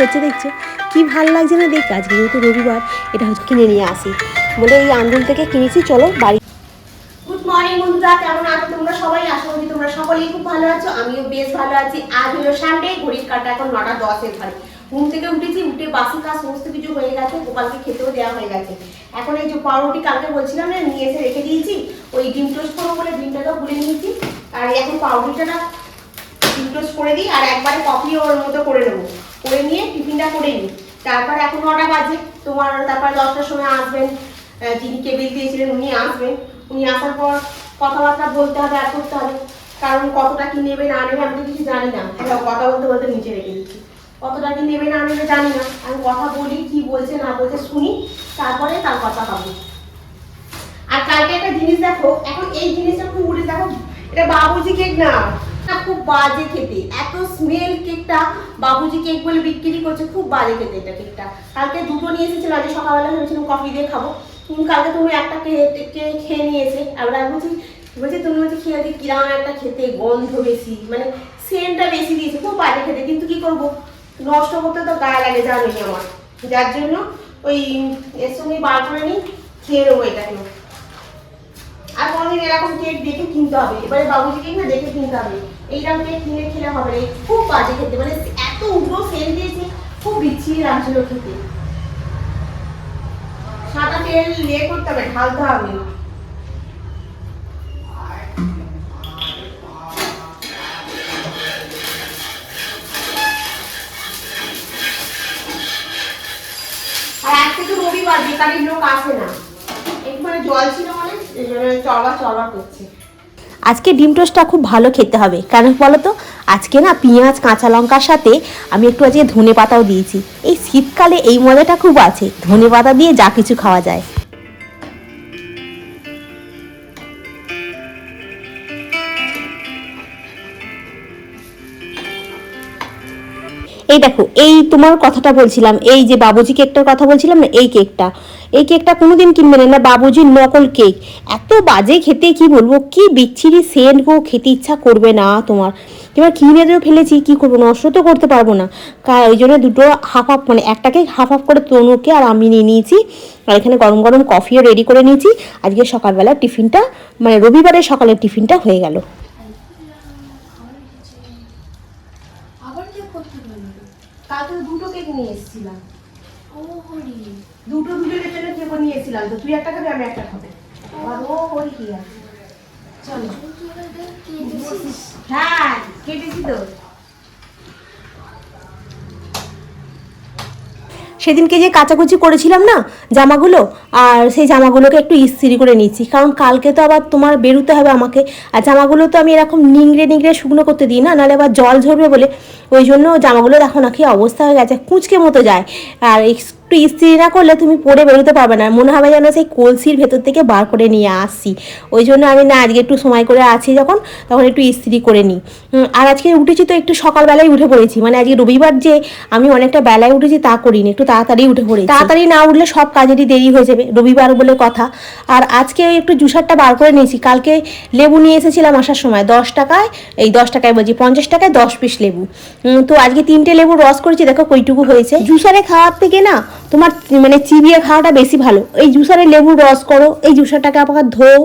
হচ্ছে, দেখছ। কি ভালো লাগছে না দেখতে আজকে যেহেতু রবিবার, এটা হচ্ছে কিনে নিয়ে আসি। বলে এই আন্দুল থেকে কিনেছি, চলো বাড়ি কেমন তোমরা সবাই? তোমরা সকলেই খুব ভালো আছো, আমিও বেশ ভালো আছি। আজ হলো সানডে ঘড়ির এখন নটা দশের ঘুম থেকে উঠেছি, উঠে সমস্ত কিছু হয়ে গেছে খেতেও দেওয়া হয়ে গেছে। এখন এই যে পাউরুটি কালকে বলছিলাম না, নিয়ে এসে রেখে দিয়েছি। ওই ডিম নিয়েছি। আর এখন পাউরুটিটা ডিম করে দিই, আর একবারে কফি ওর মতো করে নেব। করে নিয়ে, টিফিনটা করে নিই। তারপর এখন নটা বাজে, তোমার তারপর দশটার সময় আসবেন যিনি কেবিল দিয়েছিলেন উনি আসবেন। উনি আসার পর কথাবার্তা বলতে হবে, আর করতে হবে। কারণ কতটা কি নেবে, না নেবে আমি তো কিছু জানি না। এবার কথা বলতে বলতে নিচে রেখে দিচ্ছি। কতটা কি নেবে, না নেবে জানি না। আমি কথা বলি, কি বলছে, না বলছে শুনি, তারপরে তার কথা হবে আর কালকে একটা জিনিস দেখো, এখন এই জিনিসটা খুব উড়ে দেখো, এটা বাবুজি কেক না। খুব বাজে খেতে। এত স্মেল কেকটা বাবুজি কেক বলে বিক্রি করছে, খুব বাজে খেতে এটা কেকটা কালকে দুটো নিয়ে এসেছিল, আজকে সকালবেলা ভেবেছিলাম কফি দিয়ে খাব। কালকে তুমি একটা খেয়ে নিয়েছে। আর আমি বলছি বলছি তুমি বলছি খেয়ে দিয়ে কিরাম একটা খেতে, গন্ধ বেশি মানে সেন্টটা বেশি দিয়েছে, খুব বাজে খেতে। কিন্তু কি করব? নষ্ট করতে তো গায়ে লাগে, জানোই আমার। যার জন্য ওই এর সঙ্গে বার করে নিই খেয়ে নেব এটাকে। আর কোনোদিন এরকম কেক দেখে কিনতে হবে। এবারে বাবুজি কেক না দেখে কিনতে হবে। এইরকম কেক কিনে খেলে হবে খুব বাজে খেতে মানে এত উগ্র সেল দিয়েছে, খুব বিচ্ছিরি লাগছিল খেতে সাদা তেল ইয়ে করতে হবে ঢালতে হবে রবিবার লোক আসে না। একটু জল ছিল মানে এই চড়বা চড়বা করছে। আজকে ডিম টোস্টটা খুব ভালো খেতে হবে। কারণ বলো তো আজকে না পেঁয়াজ, কাঁচা লঙ্কার সাথে আমি একটু আজকে ধনে পাতাও দিয়েছি। এই শীতকালে এই মজাটা খুব আছে। ধনে পাতা দিয়ে যা কিছু খাওয়া যায়। এই দেখো, এই তোমার কথাটা বলছিলাম, এই যে বাবুজি কেকটার কথা বলছিলাম না, এই কেকটা। এই কেকটা কোনোদিন কিনবে না বাবুজির নকল কেক। এত বাজে খেতে, কি বলব, কি বিচ্ছিরি সেন্ট গো, খেতে ইচ্ছা করবে না তোমার। এবার কিনে তো ফেলেছি, কি করব, নষ্ট তো করতে পারব না। ওই জন্য দুটো হাফ হাফ মানে একটাকে হাফ হাফ করে তনুকে আর আমি নিয়ে নিয়েছি। আর এখানে গরম গরম কফিও রেডি করে নিয়েছি। আজকে সকালবেলা টিফিনটা মানে রবিবারের সকালের টিফিনটা হয়ে গেল আবার কে করতে পারবে কালকে দুটো কেক নিয়ে এসেছিলাম ও হরি। দুটো দুটো রেখে রেখে নিয়ে এসেছিলাম তো তুই একটা খাবি আমি একটা খাব। আর ও হরি কি আছে? চল। হ্যাঁ কেটেছি তো। সেদিনকে যে কাচাকুচি করেছিলাম না জামাগুলো, আর সেই জামাগুলোকে একটু ইস্ত্রি করে নিচ্ছি। কারণ কালকে তো আবার তোমার বেরোতে হবে আমাকে, আর জামাগুলো তো আমি এরকম নিংড়ে নিংড়ে শুকনো করতে দিই না, নাহলে আবার জল ঝরবে বলে। ওই জন্য জামাগুলো দেখো না কি অবস্থা হয়ে গেছে, কুঁচকে মতো যায়। আর একটু ইস্ত্রি না করলে তুমি পরে বেরোতে পারবে না। মনে হবে যেন সেই কলসির ভেতর থেকে বার করে নিয়ে আসছি। ওই জন্য আমি না আজকে একটু সময় করে আছি যখন তখন একটু ইস্ত্রি করে নিই। আর আজকে উঠেছি তো একটু সকালবেলায় উঠে পড়েছি। মানে আজকে রবিবার যে আমি অনেকটা বেলায় উঠেছি তা করিনি একটু তাড়াতাড়ি উঠে পড়েছি। তাড়াতাড়ি না উঠলে সব কাজেরই দেরি হয়ে যাবে রবিবার বলে কথা। আর আজকে একটু জুসারটা বার করে নিয়েছি। কালকে লেবু নিয়ে এসেছিলাম আসার সময় দশ টাকায় এই দশ টাকায় বলছি পঞ্চাশ টাকায় দশ পিস লেবু। তো আজকে তিনটে লেবু রস করেছি দেখো কইটুকু হয়েছে। জুসারে খাওয়ার থেকে না তোমার মানে চিবিয়ে খাওয়াটা বেশি ভালো। এই জুসারে লেবু রস করো, এই জুসারটাকে আবার ধোও,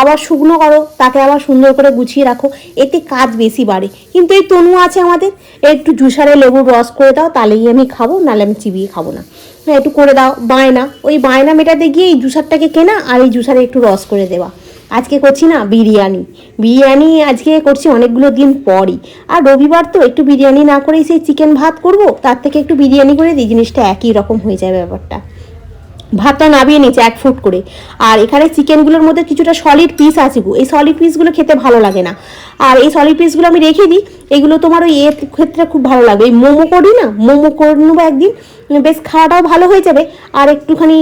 আবার শুকনো করো, তাকে আবার সুন্দর করে গুছিয়ে রাখো, এতে কাজ বেশি বাড়ে। কিন্তু এই তনু আছে আমাদের, একটু জুসারে লেবুর রস করে দাও, তাহলেই আমি খাব, নাহলে আমি চিবিয়ে খাব না। একটু করে দাও, বায়না, ওই বায়না মেটাতে গিয়ে এই জুসারটাকে কেনা, আর এই জুসারে একটু রস করে দেওয়া। আজকে করছি না বিরিয়ানি। বিরিয়ানি আজকে করছি অনেকগুলো দিন পরই। আর রবিবার তো একটু বিরিয়ানি না করেই সেই চিকেন ভাত করব, তার থেকে একটু বিরিয়ানি করে দিই, জিনিসটা একই রকম হয়ে যায় ব্যাপারটা। ভাতটা নামিয়ে নিয়েছে এক ফুট করে। আর এখানে চিকেনগুলোর মধ্যে কিছুটা সলিড পিস আছে গো। এই সলিড পিসগুলো খেতে ভালো লাগে না। আর এই সলিড পিসগুলো আমি রেখে দিই, এগুলো তোমার ওই এর ক্ষেত্রে খুব ভালো লাগবে। এই মোমো করি না, মোমো করে নেব একদিন, বেশ খাওয়াটাও ভালো হয়ে যাবে, আর একটুখানি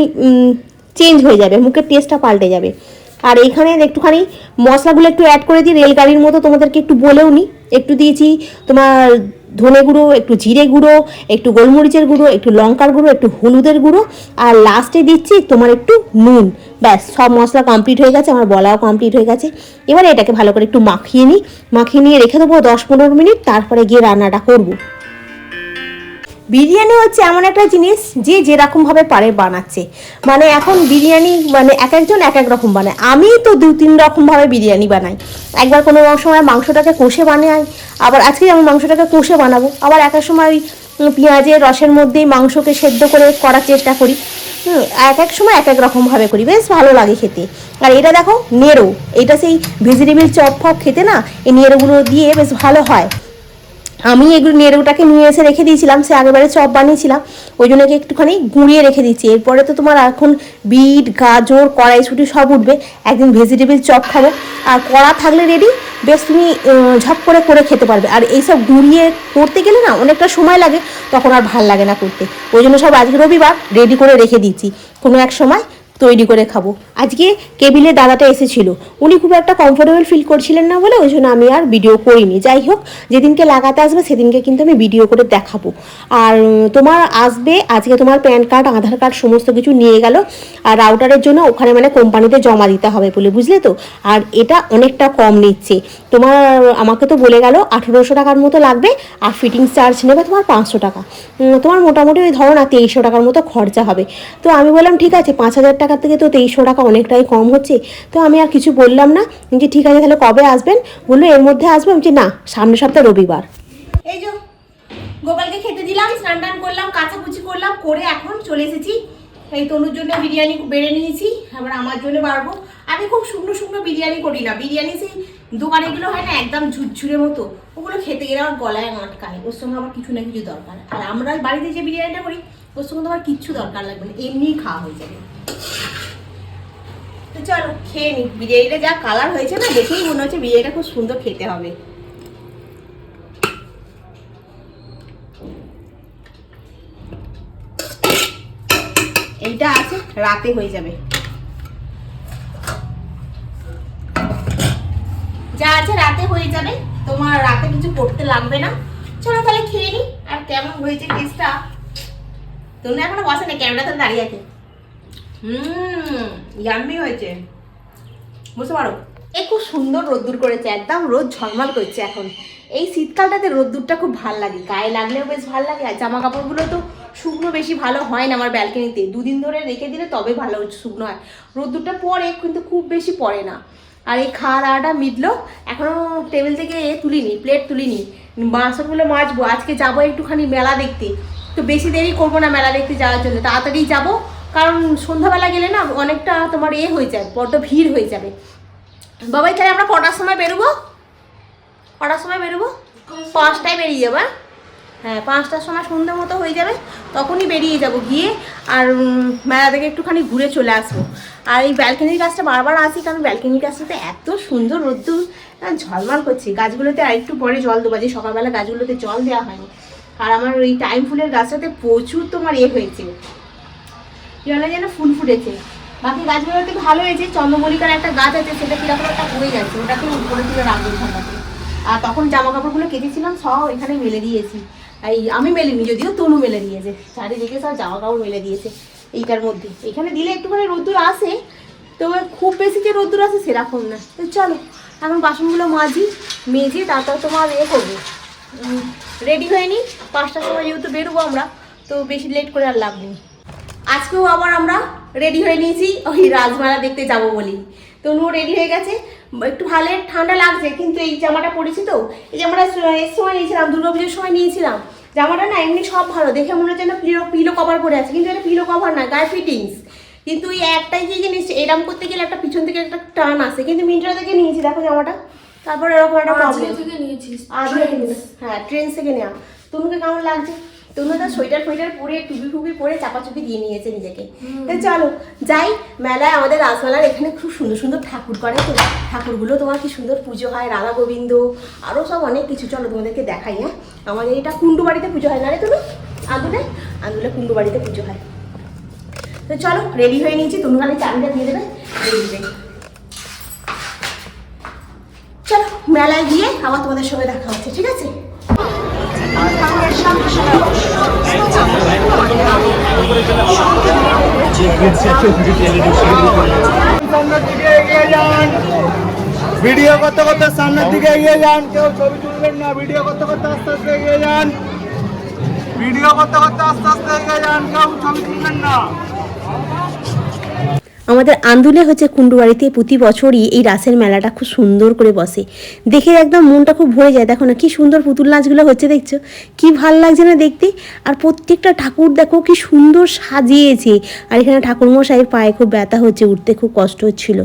চেঞ্জ হয়ে যাবে, মুখের টেস্টটা পাল্টে যাবে। আর এইখানে একটুখানি মশলাগুলো একটু অ্যাড করে দিই, রেলগাড়ির মতো তোমাদেরকে একটু বলেও নিই একটু দিয়েছি তোমার ধনে গুঁড়ো, একটু জিরে গুঁড়ো, একটু গোলমরিচের গুঁড়ো, একটু লঙ্কার গুঁড়ো, একটু হলুদের গুঁড়ো, আর লাস্টে দিচ্ছি তোমার একটু নুন। ব্যাস, সব মশলা কমপ্লিট হয়ে গেছে, আমার বলাও কমপ্লিট হয়ে গেছে। এবারে এটাকে ভালো করে একটু মাখিয়ে নিই মাখিয়ে নিয়ে রেখে দেবো দশ পনেরো মিনিট, তারপরে গিয়ে রান্নাটা করব। বিরিয়ানি হচ্ছে এমন একটা জিনিস যে যেরকমভাবে পারে বানাচ্ছে। মানে এখন বিরিয়ানি মানে এক একজন এক এক রকম বানায়। আমি তো দু তিন রকমভাবে বিরিয়ানি বানাই। একবার কোনো সময় মাংসটাকে কষে বানাই, আবার আজকে আমি মাংসটাকে কষে বানাবো। আবার এক এক সময় পেঁয়াজের রসের মধ্যেই মাংসকে সেদ্ধ করে করার চেষ্টা করি। এক এক সময় এক এক রকমভাবে করি। বেশ ভালো লাগে খেতে। আর এটা দেখো, নেড়ো। এটা সেই ভেজিটেবিল চপ ফপ খেতে না, এই নেড়োগুলো দিয়ে বেশ ভালো হয়। আমি এগুলো নেড়ুটাকে নিয়ে এসে রেখে দিয়েছিলাম, সে আগেবারে চপ বানিয়েছিলাম, ওই জন্য একটুখানি গুঁড়িয়ে রেখে দিচ্ছি। এরপরে তো তোমার এখন বিট, গাজর, কড়াইশুটি সব উঠবে, একদিন ভেজিটেবিল চপ খাব। আর কড়া থাকলে রেডি বেশ তুমি ঝপ করে করে খেতে পারবে। আর এইসব গুঁড়িয়ে করতে গেলে না অনেকটা সময় লাগে, তখন আর ভালো লাগে না করতে। ওই জন্য সব আজকে রবিবার রেডি করে রেখে দিচ্ছি। কোনো এক সময় তৈরি করে খাব। আজকে কেবিলে দাদাটা এসেছিল। উনি খুব একটা কমফোর্টেবল ফিল করছিলেন না বলে ওই জন্য আমি আর ভিডিও করিনি। যাই হোক, যেদিনকে লাগাতে আসবে সেদিনকে কিন্তু আমি ভিডিও করে দেখাবো। আর তোমার আসবে, আজকে তোমার প্যান কার্ড আধার কার্ড সমস্ত কিছু নিয়ে গেল। আর রাউটারের জন্য ওখানে মানে কোম্পানিতে জমা দিতে হবে বলে, বুঝলে তো? আর এটা অনেকটা কম নিচ্ছে। তোমার, আমাকে তো বলে গেল, আঠেরোশো টাকার মতো লাগবে, আর ফিটিংস চার্জ নেবে তোমার পাঁচশো টাকা। তোমার মোটামুটি ওই ধরো না, তেইশশো টাকার মতো খরচা হবে। তো আমি বললাম, ঠিক আছে, পাঁচ হাজার টাকার থেকে তো তেইশশো টাকা অনেকটাই কম হচ্ছে। তো আমি আর কিছু বললাম না। যে ঠিক আছে, তাহলে কবে আসবেন? বলল এর মধ্যে আসবে। আমি না, সামনের সপ্তাহ রবিবার। এই যে, গোপালকে খেতে দিলাম, স্নান টান করলাম, কাচাকুচি করলাম, করে এখন চলে এসেছি। এই তনুর জন্য বিরিয়ানি বেড়ে নিয়েছি, আবার আমার জন্য বাড়বো। আমি খুব শুকনো শুকনো বিরিয়ানি করি না। বিরিয়ানি সেই দোকানেগুলো হয় না, একদম ঝুরঝুরে মতো। ওগুলো খেতে গেলে আমার গলায় আটকায়। ওর সঙ্গে আমার কিছু না কিছু দরকার। আর আমরা বাড়িতে যে বিরিয়ানিটা করি ওর সঙ্গে তো আমার কিচ্ছু দরকার লাগবে না এমনিই খাওয়া হয়ে যাবে। তো চলো, খেয়ে নি বিরিয়ানিটা যা কালার হয়েছে না, দেখেই মনে হচ্ছে বিরিয়ানিটা খুব সুন্দর খেতে হবে। এইটা আছে, রাতে হয়ে যাবে। যা আছে রাতে হয়ে যাবে, তোমার রাতে কিছু করতে লাগবে না। চলো তাহলে খেয়ে নি আর কেমন হয়েছে টেস্টটা তুমি এখনও বসে না ক্যামেরাতে দাঁড়িয়ে আছে। হুম হয়েছে। বুঝতে পারো এ খুব সুন্দর রোদ্দুর করেছে, একদম রোদ ঝলমল করছে এখন। এই শীতকালটাতে রোদ্দুরটা খুব ভালো লাগে, গায়ে লাগলেও বেশ ভালো লাগে, আর জামা কাপড়গুলো তো শুকনো বেশি ভালো হয় না আমার ব্যালকনিতে। দুদিন ধরে রেখে দিলে তবে ভালো শুকনো হয়। রোদ্দুরটা পরে, কিন্তু খুব বেশি পড়ে না। আর এই খাওয়া দাওয়াটা মিটলো, এখনও টেবিল থেকে এ তুলিনি, প্লেট তুলিনি। বাসনগুলো মাজবো, আজকে যাব একটুখানি মেলা দেখতে। তো বেশি দেরি করব না মেলা দেখতে যাওয়ার জন্য। তাড়াতাড়ি যাব। কারণ সন্ধ্যাবেলা গেলে না অনেকটা তোমার এ হয়ে যায়, বড্ড ভিড় হয়ে যাবে। বাবাই, তাহলে আমরা কটার সময় বেরোবো? কটার সময় বেরোবো? পাঁচটায় বেরিয়ে যাব হ্যাঁ? হ্যাঁ পাঁচটার সময় সন্ধ্যে মতো হয়ে যাবে, তখনই বেরিয়ে যাব গিয়ে আর মেলা থেকে একটুখানি ঘুরে চলে আসব। আর এই ব্যালকনির গাছটা বারবার আসি কারণ ব্যালকনির গাছটাতে এত সুন্দর রোদ্দুর ঝলমল করছে। গাছগুলোতে আর একটু পরে জল দেবো যে সকালবেলা গাছগুলোতে জল দেওয়া হয়নি। আর আমার ওই টাইম ফুলের গাছটাতে প্রচুর তোমার এ হয়েছে। জলে যেন ফুল ফুটেছে। বাকি গাছগুলোতে ভালো হয়েছে, চন্দ্রমল্লিকার একটা গাছ আছে, সেটা কীরকম একটা হয়ে গেছে ওটাকে উপরে তুলে রাখব আর তখন জামা কাপড়গুলো কেটেছিলাম সব এখানে মেলে দিয়েছি। এই আমি মেলিনি, যদিও তনু মেলে দিয়েছে। চারিদিকে সব জামা কাপড় মেলে দিয়েছে এইটার মধ্যে। এখানে দিলে একটুখানি রোদ্দুর আসে তো খুব বেশি যে রোদ্দুর আসে সেরকম না। তো চলো, এখন বাসনগুলো মাজি, মেজে তারপর তোমার এ করব। রেডি হয়ে নি। পাঁচটার সময় যেহেতু বেরোবো আমরা, তো বেশি লেট করে আর লাভ নেই। আজকেও আবার আমরা রেডি হয়ে নিয়েছি, ওই রাজমেলা দেখতে যাব বলি। তনুও রেডি হয়ে গেছে। একটু ভালো ঠান্ডা লাগছে, কিন্তু এই জামাটা পরেছি তো। এই জামাটা এর সময় নিয়েছিলাম, দুর্গা পুজোর সময় নিয়েছিলাম। জামাটা না এমনি সব ভালো, দেখে মনে হচ্ছে না পিলো পিলো কভার পরে আছে, কিন্তু এটা পিলো কভার না, গায়ে ফিটিংস কিন্তু এই একটাই যে জিনিস, এরম করতে গেলে একটা পিছন থেকে একটা টান আসে। কিন্তু মিন্ট্রা থেকে নিয়েছি, দেখো জামাটা। তারপর এরকম একটা প্রবলেম থেকে নিয়েছিস আজকে হ্যাঁ ট্রেন থেকে নেওয়া। তনুকে কেমন লাগছে? তনু তো সোয়েটার ফোয়েটার পরে টুপি ফুপি পরে চাপাচুপি দিয়ে নিয়েছে নিজেকে। চলো যাই মেলায় আমাদের রাজমেলার এখানে খুব সুন্দর সুন্দর ঠাকুর করে তো ঠাকুরগুলো তোমার কি সুন্দর পুজো হয় রাধা গোবিন্দ আরও সব অনেক কিছু চলো তোমাদেরকে দেখাই হ্যাঁ? আমাদের এটা কুন্ডু বাড়িতে পুজো হয় না রে তনু? আন্দুলে আন্দুলে কুন্ডু বাড়িতে পুজো হয়। তো চলো রেডি হয়ে নিয়েছি তনু খালি চাবিটা দিয়ে দেবে বেরিয়ে চলো, মেলায় গিয়ে আবার তোমাদের সঙ্গে দেখা হচ্ছে, ঠিক আছে? ভিডিও করতে করতে সামনের দিকে এগিয়ে যান, কেউ ছবি তুলবেন না, ভিডিও করতে করতে আস্তে আস্তে এগিয়ে যান। ভিডিও করতে করতে আস্তে আস্তে এগিয়ে যান, কেউ ছবি তুলবেন না। আমাদের আন্দুলে হচ্ছে কুণ্ডুবাড়িতে প্রতি বছরই এই রাসের মেলাটা খুব সুন্দর করে বসে। দেখে একদম মনটা খুব ভরে যায়। দেখো না, কি সুন্দর পুতুল নাচগুলো হচ্ছে, দেখছ? কি ভালো লাগছে না দেখতে? আর প্রত্যেকটা ঠাকুর দেখো কি সুন্দর সাজিয়েছে। আর এখানে ঠাকুরমশাইয়ের পায়ে খুব ব্যথা হচ্ছে, উঠতে খুব কষ্ট হচ্ছিল।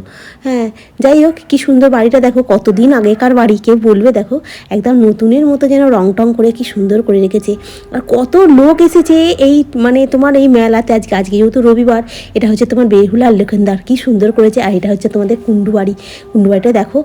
হ্যাঁ যাই হোক, কি সুন্দর বাড়িটা। দেখো কতদিন আগেকার বাড়ি কেউ বলবে? দেখো, একদম নতুনের মতো যেন রং টং করে কি সুন্দর করে রেখেছে। আর কত লোক এসেছে এই মানে তোমার এই মেলাতে আজকে আজকে যেহেতু রবিবার, এটা হচ্ছে তোমার বেহুলার লেখনদার কি সুন্দর করেছে। আর এটা হচ্ছে তোমাদের কুণ্ডুবাড়ি। কুণ্ডুবাড়িটা দেখো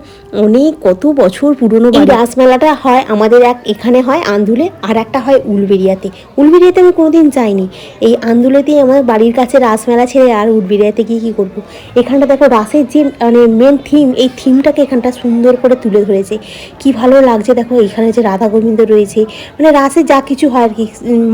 অনেক কত বছর পুরনো এই রাসমেলাটা হয় আমাদের এক এখানে হয় আন্দুলে আর একটা হয় উলবেরিয়াতে উলবেরিয়াতে আমি কোনোদিন যাইনি। এই আন্দুলেতেই আমার বাড়ির কাছে রাসমেলা ছেড়ে আর উলবেরিয়াতে গিয়ে কী করব? এখানটা দেখো রাসের যে মানে মেন থিম এই থিমটাকে এখানটা সুন্দর করে তুলে ধরেছে। কি ভালো লাগছে দেখো এখানে যে রাধা গোবিন্দ রয়েছে। মানে রাসে যা কিছু হয় আর কি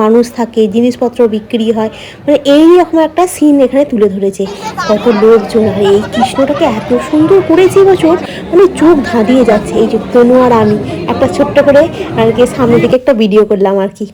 মানুষ থাকে জিনিসপত্র বিক্রি হয়। মানে এই রকম একটা সিন এখানে তুলে ধরেছে। কত লোকজন আর এই কৃষ্ণটাকে এত সুন্দর করেছে বছর মানে চোখ ধাঁধিয়ে যাচ্ছে। এই যে তনু আর আমি, একটা ছোট্ট করে আর কি সামনের দিকে একটা ভিডিও করলাম আর কি।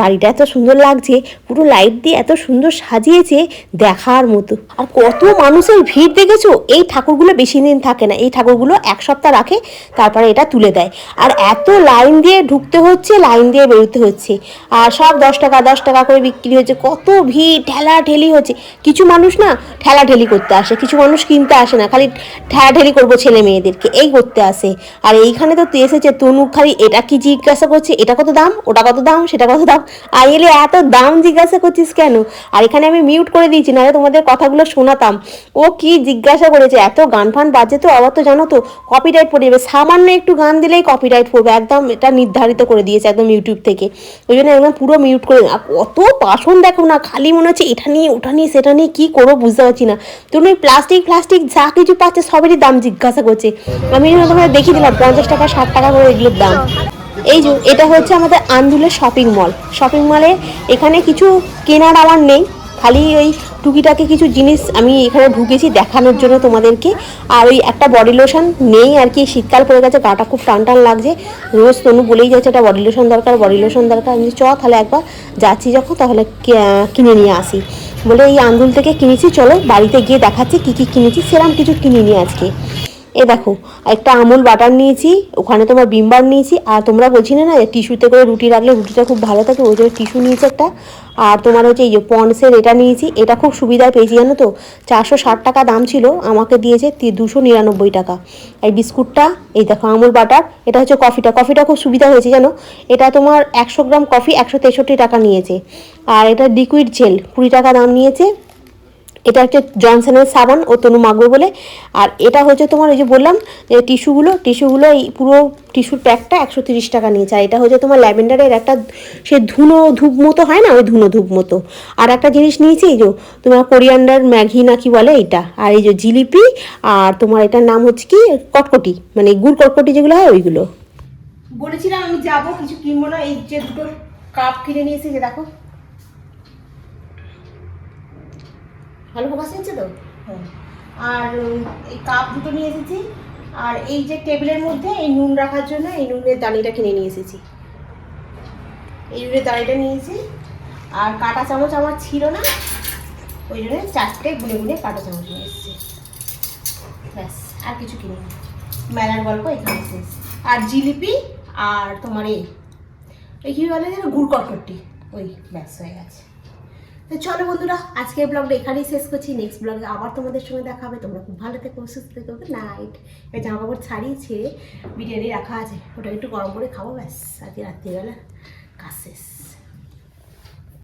বাড়িটা এত সুন্দর লাগছে, পুরো লাইট দিয়ে এত সুন্দর সাজিয়েছে দেখার মতো। আর কত মানুষের ভিড় দেখেছ? এই ঠাকুরগুলো বেশি দিন থাকে না, এই ঠাকুরগুলো এক সপ্তাহ রাখে, তারপরে এটা তুলে দেয়। আর এত লাইন দিয়ে ঢুকতে হচ্ছে লাইন দিয়ে বেরোতে হচ্ছে। আর সব দশ টাকা দশ টাকা করে বিক্রি হচ্ছে, কত ভিড় ঠেলা ঠেলি হচ্ছে। কিছু মানুষ না ঠেলা ঠেলি করতে আসে। কিছু মানুষ কিনতে আসে না, খালি ঠেলা ঠেলি করব ছেলে মেয়েদেরকে। এই করতে আসে। আর এইখানে তো তুই এসেছে, তনু খালি এটা কি জিজ্ঞাসা করছে? এটা কত দাম? ওটা কত দাম? সেটা কত দাম? আর এলে এত দাম জিজ্ঞাসা করছিস কেন? আর এখানে আমি মিউট করে দিয়েছি, নাহলে তোমাদের কথাগুলো শোনাতাম। ও কি জিজ্ঞাসা করেছে? এত গান ফান বাজে তো? আবার তো জানো তো কপিরাইট পড়ে যাবে। সামান্য একটু গান দিলেই কপিরাইট পড়বে। একদম এটা নির্ধারিত করে দিয়েছে একদম ইউটিউব থেকে। ওই জন্য একদম পুরো মিউট করে কত পাশন দেখো না, খালি মনে হচ্ছে এটা নিয়ে, ওটা নিয়ে, সেটা নিয়ে কী করব বুঝতে পারছি না। তুমি প্লাস্টিক প্লাস্টিক, যা কিছু পাচ্ছে সবেরই দাম জিজ্ঞাসা করছে। আমি তোমাকে দেখিয়ে দিলাম, পঞ্চাশ টাকা, ষাট টাকা করে এগুলোর দাম। এই যে, এটা হচ্ছে আমাদের আন্দুলের শপিং মল শপিং মলে এখানে কিছু কেনার আমার নেই। খালি ওই টুকিটাকে কিছু জিনিস আমি এখানে ঢুকেছি দেখানোর জন্য তোমাদেরকে। আর ওই একটা বডি লোশন নেই আর কি শীতকাল পড়ে গেছে, গাটা খুব টান টান লাগছে। রোজ তনু বলেই যাচ্ছে একটা বডি লোশন দরকার বডি লোশন দরকার। আমি চ, তাহলে একবার যাচ্ছি যখন, তাহলে কিনে নিয়ে আসি। বলে এই আন্দুল থেকে কিনেছি, চলো বাড়িতে গিয়ে দেখাচ্ছি কী কী কিনেছি সেরকম কিছু কিনিনি আজকে। এ দেখো, একটা আমুল বাটার নিয়েছি, ওখানে তোমার বিমবার নিয়েছি, আর তোমরা বলছিলে না যে টিস্যুতে করে রুটি রাখলে রুটিটা খুব ভালো থাকে, ওই জন্য টিস্যু নিয়েছি একটা। আর তোমার হচ্ছে এই যে পন্সের এটা নিয়েছি, এটা খুব সুবিধায় পেয়েছি জানো তো, চারশো ষাট টাকা দাম ছিল, আমাকে দিয়েছে দুশো নিরানব্বই টাকা। এই বিস্কুটটা, এই দেখো আমুল বাটার এটা হচ্ছে কফিটা কফিটা খুব সুবিধা হয়েছে জানো, এটা তোমার একশো গ্রাম কফি একশো তেষট্টি টাকা নিয়েছে। আর এটা লিকুইড জেল কুড়ি টাকা দাম নিয়েছে। এটা হচ্ছে জনসনের সাবান ও তনু মাগবে বলে। আর এটা হচ্ছে তোমার ওই যে বললাম, যে টিস্যুগুলো টিস্যুগুলো এই পুরো টিস্যুর প্যাকটা একশো তিরিশ টাকা নিয়েছে আর এটা হচ্ছে তোমার ল্যাভেন্ডারের একটা, সে ধুনো ধূপ মতো হয় না? ওই ধুনো ধূপ মতো। আর একটা জিনিস নিয়েছি, এই যে তোমার কোরিয়ান্ডার ম্যাগি না কি বলে এইটা? আর এই যে জিলিপি, আর তোমার এটার নাম হচ্ছে কি? কটকটি মানে গুড় কটকটি যেগুলো হয় ওইগুলো। বলেছিলাম আমি যাব, কিছু কিনবো না। এই যে দুটো কাপ কিনে নিয়ে এসেছি, দেখো। ভালো ফোকাস নিচ্ছে তো? আর এই কাপ দুটো নিয়ে এসেছি। আর এই যে টেবিলের মধ্যে এই নুন রাখার জন্য এই নুনের দানিটা কিনে নিয়ে এসেছি। এই নুনের দানিটা নিয়েছি আর কাঁটা চামচ আমার ছিল না। ওই জন্য চারটে গুনে গুনে কাঁটা চামচ নিয়ে এসেছি। ব্যাস, আর কিছু কিনি মেলার গল্প এখানে শেষ। আর জিলিপি আর তোমার এই এই কী বলে যেন? গুড় কটকটি। ওই, ব্যাস, হয়ে গেছে। তো চলো বন্ধুরা, আজকের ব্লগটা এখানেই শেষ করছি। নেক্সট ব্লগে আবার তোমাদের সঙ্গে দেখা হবে। তোমরা খুব ভালো থেকো, সুস্থ থেকো। নাইট এই জামা কাপড় ছাড়িয়েছে বিরিয়ানি রাখা আছে। ওটা একটু গরম করে খাব, ব্যাস। আজকে রাত্রিবেলা কাজ শেষ।